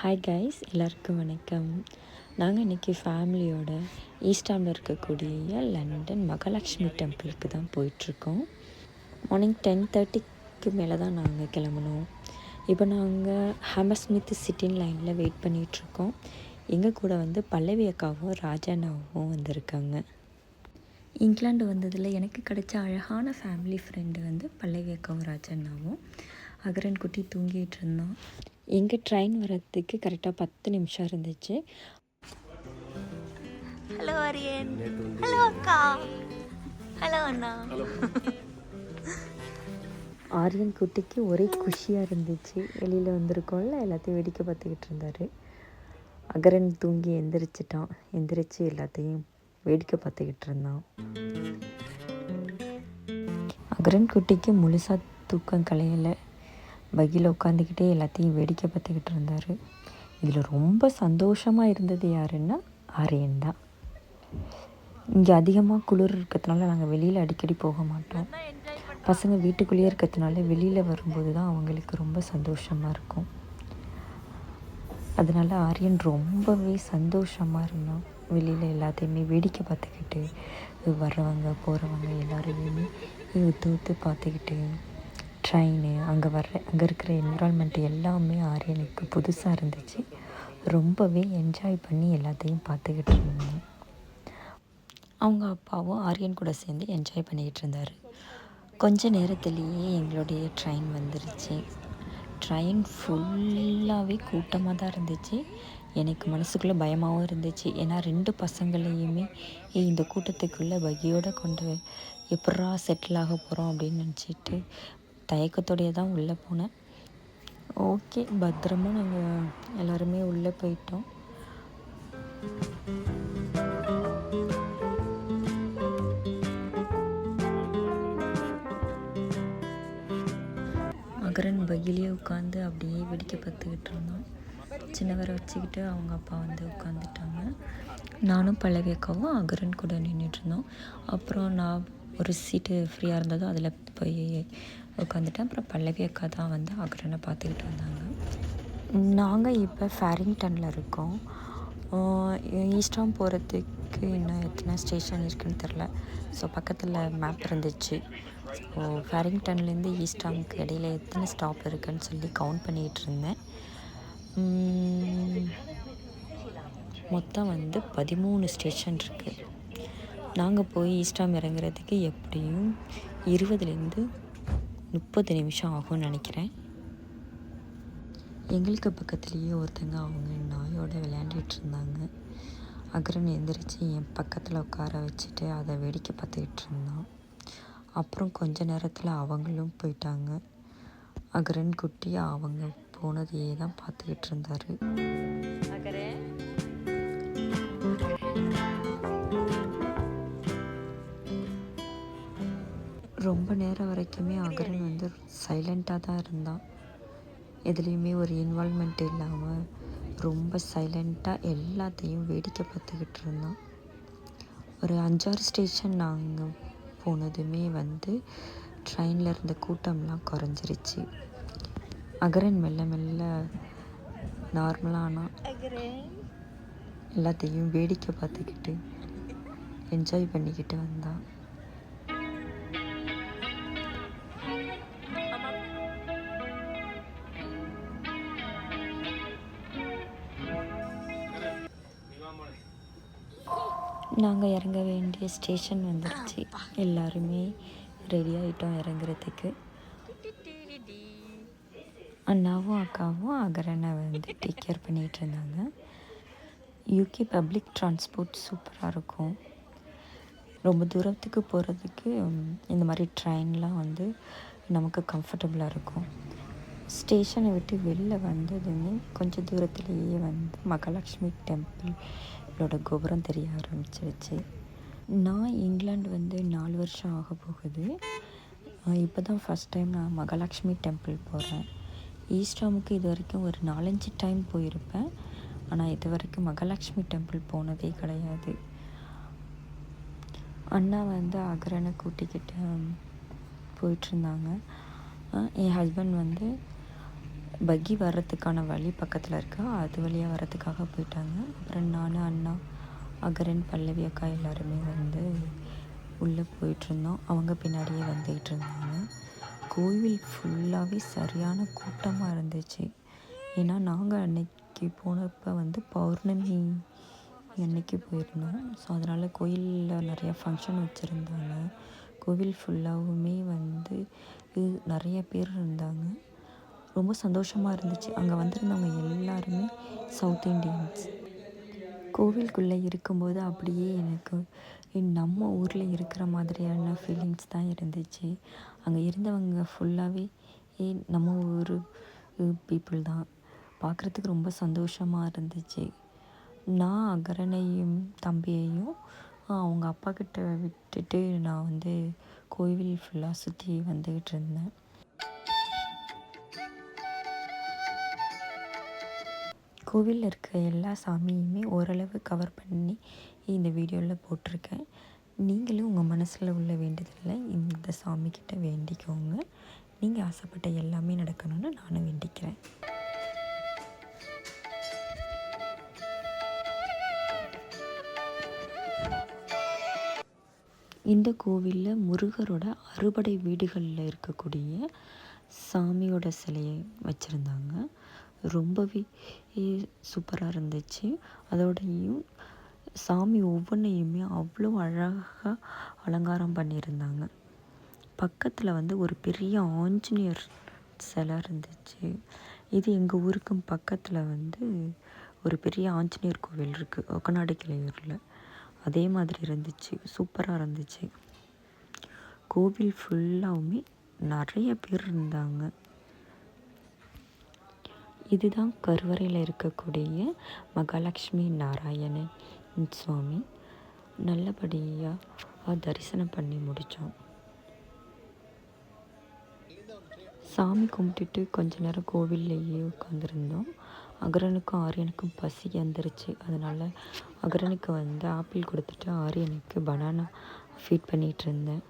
Hi guys எல்லாருக்கும் வணக்கம். நாங்கள் இன்றைக்கி ஃபேமிலியோட ஈஸ்டாமில் இருக்கக்கூடிய லண்டன் மகாலட்சுமி டெம்பிளுக்கு தான் போயிட்டுருக்கோம். மார்னிங் டென் தேர்ட்டிக்கு மேலே தான் நாங்கள் கிளம்புனோம். இப்போ நாங்கள் ஹேமஸ்மித் சிட்டின் லைனில் வெயிட் பண்ணிகிட்ருக்கோம் எங்கள் கூட வந்து பல்லவி அக்காவும் ராஜானாவும் வந்திருக்காங்க. இங்கிலாண்டு வந்ததில் எனக்கு கிடைச்ச அழகான ஃபேமிலி ஃப்ரெண்டு வந்து பல்லவி அக்காவும் ராஜண்ணாவும் அகரன் குட்டி தூங்கிட்டு இருந்தோம் எங்கள் ட்ரெயின் வர்றதுக்கு கரெக்டாக பத்து நிமிஷம் இருந்துச்சு. ஹலோ அரியன் ஹலோ அக்கா. ஹலோ அண்ணா. ஆரியன் குட்டிக்கு ஒரே குஷியாக இருந்துச்சு. வெளியில் வந்திருக்கோம்ல எல்லாத்தையும் வேடிக்கை பார்த்துக்கிட்டு இருந்தார். அகரன் தூங்கி எந்திரிச்சிட்டான். எந்திரிச்சு எல்லாத்தையும் வேடிக்கை பார்த்துக்கிட்டு இருந்தான். அகரன் குட்டிக்கு முழுசாக தூக்கம் கலையலை. பகியில் உட்காந்துக்கிட்டே எல்லாத்தையும் வேடிக்கை பார்த்துக்கிட்டு இருந்தார். இதில் ரொம்ப சந்தோஷமாக இருந்தது யாருன்னா ஆரியன் தான். இங்கே அதிகமாக குளிர் இருக்கிறதுனால நாங்கள் வெளியில் அடிக்கடி போக மாட்டோம். பசங்க வீட்டுக்குள்ளேயே இருக்கிறதுனால வெளியில் வரும்போது தான் அவங்களுக்கு ரொம்ப சந்தோஷமாக இருக்கும். அதனால் ஆரியன் ரொம்பவே சந்தோஷமாக இருந்தான். வெளியில் எல்லாத்தையுமே வேடிக்கை பார்த்துக்கிட்டு வர்றவங்க போகிறவங்க எல்லாரையுமே ஊற்று ஊற்று பார்த்துக்கிட்டு ட்ரெயினு அங்கே வர்ற அங்கே இருக்கிற என்விரான்மெண்ட் எல்லாமே ஆரியனுக்கு புதுசாக இருந்துச்சு. ரொம்பவே என்ஜாய் பண்ணி எல்லாத்தையும் பார்த்துக்கிட்டு இருந்தேன் அவங்க அப்பாவும் ஆரியன் கூட சேர்ந்து என்ஜாய் பண்ணிக்கிட்டு இருந்தார். கொஞ்ச நேரத்துலேயே எங்களுடைய ட்ரெயின் வந்துருச்சு. ட்ரெயின் ஃபுல்லாகவே கூட்டமாக தான் இருந்துச்சு. எனக்கு மனசுக்குள்ளே பயமாகவும் இருந்துச்சு. ஏன்னா ரெண்டு பசங்களையுமே இந்த கூட்டத்துக்குள்ளே பகியோடு கொண்டு எப்படா செட்டில் ஆக போகிறோம் அப்படின்னு நினச்சிட்டு தயக்கத்தோடையே தான் உள்ளே போனேன். ஓகே பத்திரமா நாங்கள் எல்லாருமே உள்ளே போயிட்டோம். மகரன் பகிலே உட்காந்து அப்படியே வெடிக்க பார்த்துக்கிட்டு இருந்தோம் சின்னவரை வச்சுக்கிட்டு அவங்க அப்பா வந்து உட்காந்துட்டாங்க நானும் பழவி அக்காவும் அகரன் கூட நின்றுட்டு இருந்தோம். அப்புறம் நான் ஒரு சீட்டு ஃப்ரீயாக இருந்ததும் அதில் போய் உட்காந்துட்டேன். அப்புறம் பல்லவி அக்கா தான் வந்து அகரனை பார்த்துக்கிட்டு வந்தாங்க. நாங்கள் இப்போ ஃபேரிங்டனில் இருக்கோம். ஈஸ்டாம் போகிறதுக்கு இன்னும் எத்தனை ஸ்டேஷன் இருக்குன்னு தெரில ஸோ பக்கத்தில் மேப் இருந்துச்சு. ஸோ ஃபேரிங்டன்லேருந்து ஈஸ்டாமுக்கு இடையில எத்தனை ஸ்டாப் இருக்குன்னு சொல்லி கவுண்ட் பண்ணிகிட்டு இருந்தேன். மொத்தம் வந்து பதிமூணு ஸ்டேஷன் இருக்குது நாங்கள் போய் ஈஸ்டாம் இறங்குறதுக்கு எப்படியும் இருபதுலேருந்து முப்பது நிமிஷம் ஆகும்னு நினைக்கிறேன். எங்களுக்கு பக்கத்துலேயே ஒருத்தங்க அவங்க நாயோட விளையாண்டுட்டு இருந்தாங்க அகரன் எந்திரிச்சு என் பக்கத்தில் உட்கார வச்சுட்டு அதை வேடிக்கை பார்த்துக்கிட்டு இருந்தான் அப்புறம் கொஞ்ச நேரத்தில் அவங்களும் போயிட்டாங்க. அகரன் குட்டி அவங்க போனதையே தான் பார்த்துக்கிட்டு இருந்தார் ரொம்ப நேரம் வரைக்குமே அகரன் வந்து சைலண்ட்டாக தான் இருந்தான். எதுலேயுமே ஒரு இன்வால்மெண்ட் இல்லாமல் ரொம்ப சைலண்ட்டாக எல்லாத்தையும் வேடிக்கை பார்த்துக்கிட்டு இருந்தான். ஒரு அஞ்சாறு ஸ்டேஷன் நாங்கள் போனதுமே வந்து ட்ரெயினில் இருந்த கூட்டம்லாம் குறைஞ்சிருச்சு. அகரன் மெல்ல மெல்ல நார்மலானா எல்லாத்தையும் வேடிக்கை பார்த்துக்கிட்டு என்ஜாய் பண்ணிக்கிட்டு வந்தான். நாங்கள் இறங்க வேண்டிய ஸ்டேஷன் வந்துருச்சு. எல்லாருமே ரெடி ஆகிட்டோம் இறங்குறதுக்கு. அண்ணாவும் அக்காவும் அகரனை வந்து டேக் கேர் பண்ணிகிட்டு இருந்தாங்க. யூகே பப்ளிக் ட்ரான்ஸ்போர்ட் சூப்பராக இருக்கும். ரொம்ப தூரத்துக்கு போகிறதுக்கு இந்த மாதிரி ட்ரெயின்லாம் வந்து நமக்கு கம்ஃபர்டபுளாக இருக்கும். ஸ்டேஷனை விட்டு வெளில வந்ததுமே கொஞ்சம் தூரத்துலேயே வந்து மகாலட்சுமி டெம்பிள் இதோட கோபுரம் தெரிய ஆரம்பிச்சிருச்சு நான் இங்கிலாந்து வந்து நாலு வருஷம் ஆக போகுது. இப்போ தான் ஃபஸ்ட் டைம் நான் மகாலட்சுமி டெம்பிள் போகிறேன் ஈஸ்டாமுக்கு இது வரைக்கும் ஒரு நாலஞ்சு டைம் போயிருப்பேன். ஆனால் இது வரைக்கும் மகாலட்சுமி டெம்பிள் போனதே கிடையாது. அண்ணா வந்து அகரனை கூட்டிக்கிட்டு போயிட்டுருந்தாங்க என் ஹஸ்பண்ட் வந்து பக்கி வர்றதுக்கான வழி பக்கத்தில் இருக்கா? அது வழியாக வர்றதுக்காக போயிட்டாங்க. அப்புறம் நான் அண்ணா அகரன் பல்லவி அக்கா எல்லாருமே வந்து உள்ளே போயிட்டுருந்தோம். அவங்க பின்னாடியே வந்துகிட்டு இருந்தாங்க. கோவில் ஃபுல்லாகவே சரியான கூட்டமாக இருந்துச்சு. ஏன்னா நாங்கள் அன்னைக்கு போனப்போ வந்து பௌர்ணமி அன்னைக்கு போயிருந்தோம். ஸோ அதனால் கோயிலில் நிறையா ஃபங்க்ஷன் வச்சுருந்தாங்க. கோவில் ஃபுல்லாகவுமே வந்து நிறைய பேர் இருந்தாங்க. ரொம்ப சந்தோஷமாக இருந்துச்சு. அங்கே வந்திருந்தவங்க எல்லாருமே சவுத் இண்டியன்ஸ் கோவிலுக்குள்ளே இருக்கும்போது அப்படியே எனக்கு நம்ம ஊரில் இருக்கிற மாதிரியான ஃபீலிங்ஸ் தான் இருந்துச்சு. அங்கே இருந்தவங்க ஃபுல்லாகவே ஏ நம்ம ஊர் பீப்புள் தான். பார்க்குறதுக்கு ரொம்ப சந்தோஷமாக இருந்துச்சு. நான் அகரனையும் தம்பியையும் அவங்க அப்பா கிட்ட விட்டுட்டு நான் வந்து கோவில் ஃபுல்லாக சுற்றி வந்துக்கிட்டு இருந்தேன். கோவிலில் இருக்க எல்லா சாமியுமே ஓரளவு கவர் பண்ணி இந்த வீடியோவில் போட்டிருக்கேன். நீங்களும் உங்கள் மனசில் உள்ள வேண்டியதில்லை இந்த சாமிக்கிட்ட வேண்டிக்கோங்க. நீங்கள் ஆசைப்பட்ட எல்லாமே நடக்கணும்னு நானும் வேண்டிக்கிறேன். இந்த கோவிலில் முருகரோட அறுபடை வீடுகளில் இருக்கக்கூடிய சாமியோட சிலையை வச்சுருந்தாங்க. ரொம்பவே சூப்பராக இருந்துச்சு. அதோடையும் சாமி ஒவ்வொன்றையுமே அவ்வளோ அழகாக அலங்காரம் பண்ணியிருந்தாங்க. பக்கத்தில் வந்து ஒரு பெரிய ஆஞ்சநேயர் சிலை இருந்துச்சு. இது எங்கள் ஊருக்கும் பக்கத்தில் வந்து ஒரு பெரிய ஆஞ்சநேயர் கோவில் இருக்குது ஒக்கநாடு கிளையூரில் அதே மாதிரி இருந்துச்சு சூப்பராக இருந்துச்சு. கோவில் ஃபுல்லாகவுமே நிறைய பேர் இருந்தாங்க. இதுதான் கருவறையில் இருக்கக்கூடிய மகாலட்சுமி நாராயணன் சுவாமி. நல்லபடியாக தரிசனம் பண்ணி முடித்தோம் சாமி கும்பிட்டுட்டு கொஞ்ச நேரம் கோவில்லையே உட்காந்துருந்தோம் அகரனுக்கும் ஆரியனுக்கும் பசி வந்துருச்சு. அதனால் அகரனுக்கு வந்து ஆப்பிள் கொடுத்துட்டு ஆரியனுக்கு பனானா ஃபீட் பண்ணிகிட்டு இருந்தேன்.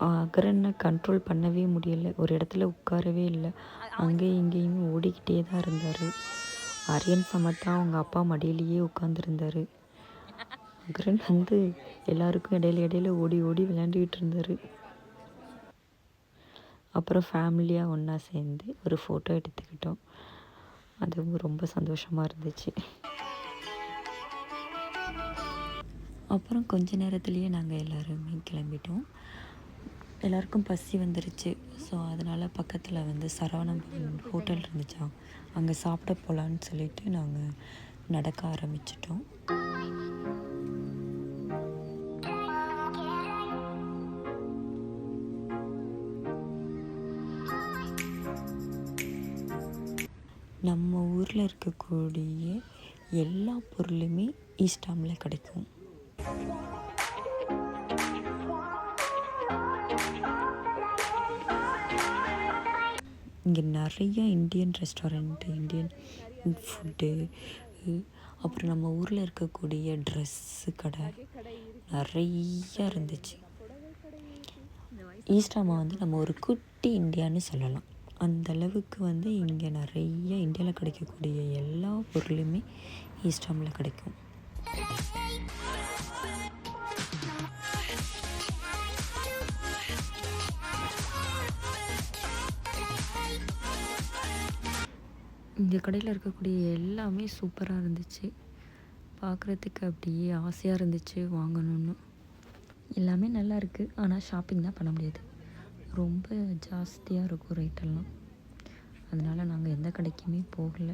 அகரனை கண்ட்ரோல் பண்ணவே முடியல. ஒரு இடத்துல உட்காரவே இல்லை. அங்கேயும் இங்கேயும் ஓடிக்கிட்டே தான் இருந்தார். அரியன் சமத்தா அவங்க அப்பா மடியிலேயே உட்காந்துருந்தாரு அகரன் வந்து எல்லாருக்கும் இடையில இடையில ஓடி ஓடி விளையாண்டுக்கிட்டு இருந்தார். அப்புறம் ஃபேமிலியாக ஒன்றா சேர்ந்து ஒரு ஃபோட்டோ எடுத்துக்கிட்டோம். அதுவும் ரொம்ப சந்தோஷமாக இருந்துச்சு. அப்புறம் கொஞ்ச நேரத்துலேயே நாங்கள் எல்லாருமே கிளம்பிட்டோம். எல்லாருக்கும் பசி வந்துருச்சு. ஸோ அதனால் பக்கத்தில் வந்து சரவணம் ஹோட்டல் இருந்துச்சா? அங்கே சாப்பிட போகலான்னு சொல்லிட்டு நாங்கள் நடக்க ஆரம்பிச்சிட்டோம். நம்ம ஊரில் இருக்கக்கூடிய எல்லா பொருளுமே ஈஸ்டாமில் கிடைக்கும். இங்கே நிறைய இந்தியன் ரெஸ்டாரண்ட்டு இந்தியன் ஃபுட்டு அப்புறம் நம்ம ஊரில் இருக்கக்கூடிய ட்ரெஸ்ஸு கடை நிறைய இருந்துச்சு. ஈஸ்டாமா வந்து நம்ம ஒரு குட்டி இந்தியான்னு சொல்லலாம். அந்த அளவுக்கு வந்து இங்கே நிறைய இந்தியாவில் கிடைக்கக்கூடிய எல்லா பொருளுமே ஈஸ்டாமில் கிடைக்கும். இந்த கடையில் இருக்கக்கூடிய எல்லாமே சூப்பராக இருந்துச்சு. பார்க்குறதுக்கு அப்படியே ஆசையாக இருந்துச்சு வாங்கணும்னு. எல்லாமே நல்லா இருக்குது ஆனால் ஷாப்பிங் தான் பண்ண முடியாது. ரொம்ப ஜாஸ்தியாக இருக்கும் ரேட்டெல்லாம் அதனால் நாங்கள் எந்த கடைக்குமே போகல.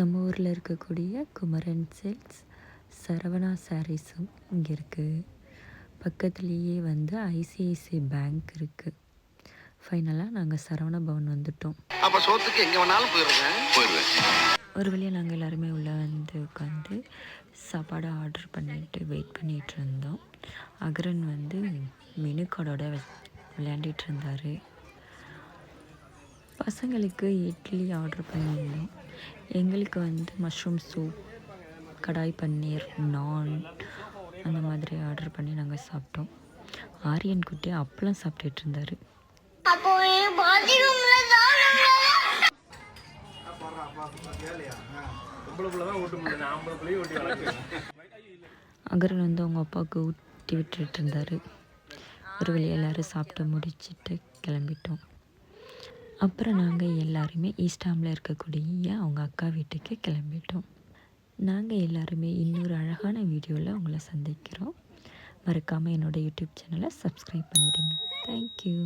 நம்ம ஊரில் இருக்கக்கூடிய குமரன் சில்க்ஸ் சரவணா சாரீஸும் இங்கே இருக்குது பக்கத்துலேயே வந்து ஐசிஐசிஐ பேங்க் இருக்குது ஃபைனலாக நாங்கள் சரவண பவன் வந்துட்டோம். அப்ப சோத்துக்கு எங்க வேணாலும் போயிருவேன் போயிருவேன். ஒரு வழியாக நாங்கள் எல்லாருமே உள்ளே வந்து உட்காந்து சாப்பாடு ஆர்டர் பண்ணிட்டு வெயிட் பண்ணிகிட்டு இருந்தோம். அகரன் வந்து மெனு கார்டோட விளையாண்டிட்டு இருந்தார். பசங்களுக்கு இட்லி ஆர்டர் பண்ணியிருந்தோம். எங்களுக்கு வந்து மஷ்ரூம் சூப் கடாய் பன்னீர் நான் அந்த மாதிரி ஆர்டர் பண்ணி நாங்கள் சாப்பிட்டோம். ஆரியன் குட்டி அப்பளம் சாப்பிட்டுட்டு இருந்தார். அகரன் வந்து அவங்க அப்பாவுக்கு ஊட்டி விட்டுட்டு இருந்தார். ஒரு வழி எல்லோரும் சாப்பிட்டு முடிச்சிட்டு கிளம்பிட்டோம். அப்புறம் நாங்கள் எல்லாருமே ஈஸ்டாமில் இருக்கக்கூடிய அவங்க அக்கா வீட்டுக்கு கிளம்பிட்டோம். நாங்கள் எல்லாருமே இன்னொரு அழகான வீடியோவில் உங்களை சந்திக்கிறோம். மறக்காமல் என்னோடய யூடியூப் சேனலை சப்ஸ்கிரைப் பண்ணிவிடுங்க தேங்க்யூ